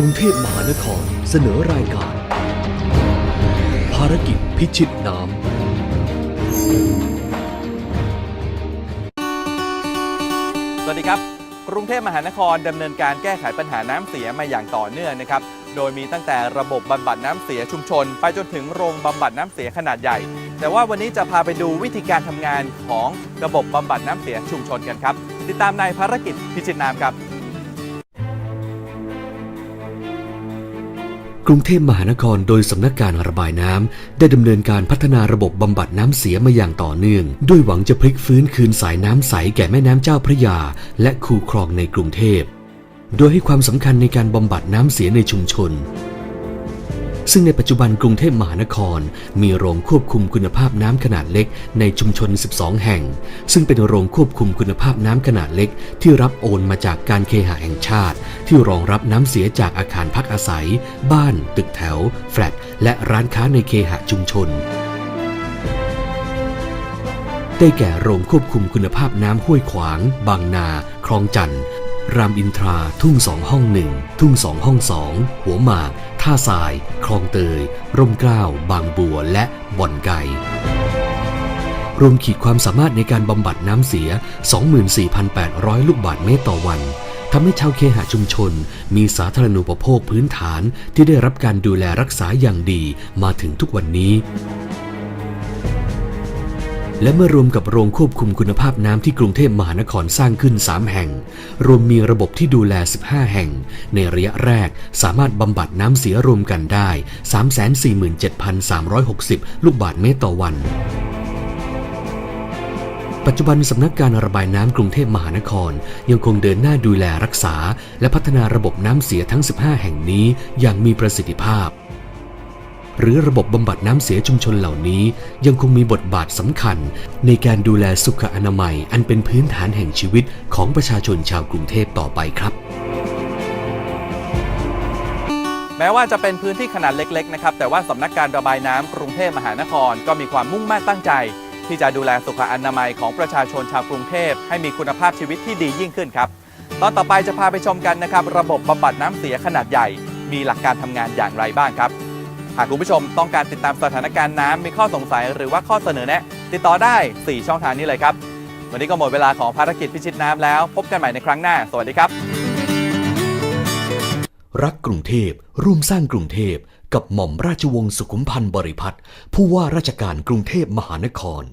รุงเทพมหานครเสนอรายการ ภารกิจพิชิตน้ำ สวัสดีครับ กรุงเทพมหานครดำเนินการแก้ไขปัญหาน้ำเสียมาอย่างต่อเนื่องนะครับ โดยมีตั้งแต่ระบบบำบัดน้ำเสียชุมชน ไปจนถึงโรงบำบัดน้ำเสียขนาดใหญ่ แต่ว่าวันนี้จะพาไปดูวิธีการทำงานของระบบบำบัดน้ำเสียชุมชนกันครับ ติดตามในภารกิจพิชิตน้ำครับ กรุงเทพมหานครโดยสำนักการระบายน้ำได้ดำเนินการพัฒนาระบบบำบัดน้ำเสียมาอย่างต่อเนื่อง ด้วยหวังจะพลิกฟื้นคืนสายน้ำใสแก่แม่น้ำเจ้าพระยา และคูคลองในกรุงเทพ โดยให้ความสำคัญในการบำบัดน้ำเสียในชุมชน ซึ่งในปัจจุบันกรุงเทพมหานคร มีโรงควบคุมคุณภาพน้ำขนาดเล็กในชุมชน 12 แห่ง ซึ่งเป็นโรงควบคุมคุณภาพน้ำขนาดเล็ก ที่รับโอนมาจากการเคหะแห่งชาติ ที่รองรับน้ำเสียจากอาคารพักอาศัย บ้าน ตึกแถว แฟลตและร้านค้าในเคหะชุมชนได้แก่โรงควบคุมคุณภาพน้ำห้วยขวาง บางนา คลองจันทน์ รามอินทรา ทุ่งสองห้องหนึ่ง ทุ่งสองห้องสอง หัวหมาก ท่าทราย คลองเตย ร่มเกล้า บางบัว และบ่อนไก่ รวมขีดความสามารถในการบำบัดน้ำเสีย 24,800 ลูกบาศก์เมตรต่อวันทำให้ชาวเคหะชุมชน มีสาธารณูปโภคพื้นฐานที่ได้รับการดูแลรักษาอย่างดีมาถึงทุกวันนี้ และเมื่อรวมกับโรงควบคุมคุณภาพน้ำที่กรุงเทพมหานครสร้างขึ้น 3 แห่ง รวมมีระบบที่ดูแล 15 แห่ง ในระยะแรกสามารถบำบัดน้ำเสียรวมกันได้ 347,360 ลูกบาศก์เมตรต่อวันปัจจุบันสำนักการระบายน้ำกรุงเทพมหานคร ยังคงเดินหน้าดูแลรักษา และพัฒนาระบบน้ำเสียทั้ง 15 แห่งนี้อย่างมีประสิทธิภาพ หรือระบบบำบัดน้ำเสียชุมชนเหล่านี้ ยังคงมีบทบาทสำคัญ ในการดูแลสุขอนามัย อันเป็นพื้นฐานแห่งชีวิตของประชาชนชาวกรุงเทพต่อไปครับ แม้ว่าจะเป็นพื้นที่ขนาดเล็กๆนะครับแต่ว่าสำนักการระบายน้ำกรุงเทพมหานคร ก็มีความมุ่งมั่นตั้งใจ ที่จะดูแลสุขอนามัยของประชาชนชาวกรุงเทพให้มีคุณภาพชีวิตที่ดียิ่งขึ้นครับตอนต่อไปจะพาไปชมกันนะครับ ระบบบำบัดน้ำเสียขนาดใหญ่ มีหลักการทำงานอย่างไรบ้างครับ หากคุณผู้ชมต้องการติดตามสถานการณ์น้ำมีข้อสงสัยหรือว่าข้อเสนอแนะ ติดต่อได้ 4 ช่องทางนี้เลยครับ วันนี้ก็หมดเวลาของภารกิจพิชิตน้ำแล้ว พบกันใหม่ในครั้งหน้า สวัสดีครับ รักกรุงเทพร่วมสร้างกรุงเทพกับหม่อมราชวงศ์สุขุมพันธ์บริพัตรผู้ว่าราชการกรุงเทพมหานคร